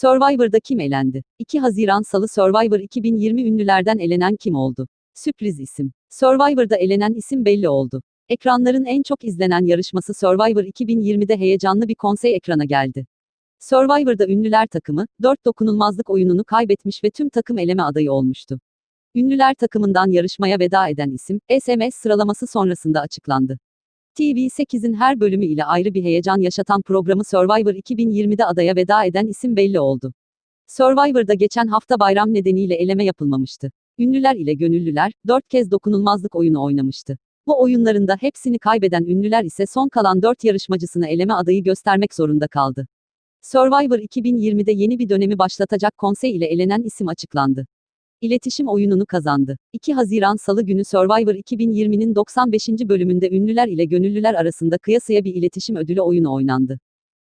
Survivor'da kim elendi? 2 Haziran Salı Survivor 2020 ünlülerden elenen kim oldu? Sürpriz isim. Survivor'da elenen isim belli oldu. Ekranların en çok izlenen yarışması Survivor 2020'de heyecanlı bir konsey ekrana geldi. Survivor'da ünlüler takımı, 4 dokunulmazlık oyununu kaybetmiş ve tüm takım eleme adayı olmuştu. Ünlüler takımından yarışmaya veda eden isim, SMS sıralaması sonrasında açıklandı. TV8'in her bölümü ile ayrı bir heyecan yaşatan programı Survivor 2020'de adaya veda eden isim belli oldu. Survivor'da geçen hafta bayram nedeniyle eleme yapılmamıştı. Ünlüler ile gönüllüler, 4 kez dokunulmazlık oyunu oynamıştı. Bu oyunlarında hepsini kaybeden ünlüler ise son kalan 4 yarışmacısını eleme adayı göstermek zorunda kaldı. Survivor 2020'de yeni bir dönemi başlatacak konsey ile elenen isim açıklandı. İletişim oyununu kazandı. 2 Haziran Salı günü Survivor 2020'nin 95. bölümünde ünlüler ile gönüllüler arasında kıyasıya bir iletişim ödülü oyunu oynandı.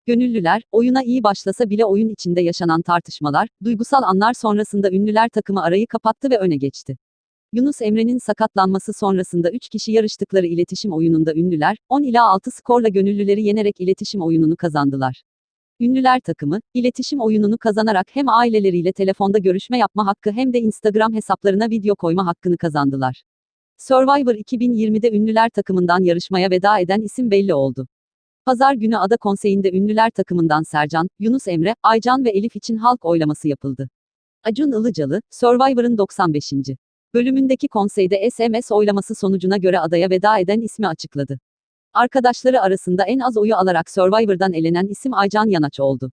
Gönüllüler, oyuna iyi başlasa bile oyun içinde yaşanan tartışmalar, duygusal anlar sonrasında ünlüler takımı arayı kapattı ve öne geçti. Yunus Emre'nin sakatlanması sonrasında 3 kişi yarıştıkları iletişim oyununda ünlüler, 10 ila 6 skorla gönüllüleri yenerek iletişim oyununu kazandılar. Ünlüler takımı, iletişim oyununu kazanarak hem aileleriyle telefonda görüşme yapma hakkı hem de Instagram hesaplarına video koyma hakkını kazandılar. Survivor 2020'de ünlüler takımından yarışmaya veda eden isim belli oldu. Pazar günü Ada Konseyi'nde ünlüler takımından Sercan, Yunus Emre, Aycan ve Elif için halk oylaması yapıldı. Acun Ilıcalı, Survivor'ın 95. bölümündeki konseyde SMS oylaması sonucuna göre adaya veda eden ismi açıkladı. Arkadaşları arasında en az oyu alarak Survivor'dan elenen isim Aycan Yanaç oldu.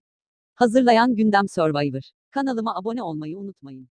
Hazırlayan Gündem Survivor. Kanalıma abone olmayı unutmayın.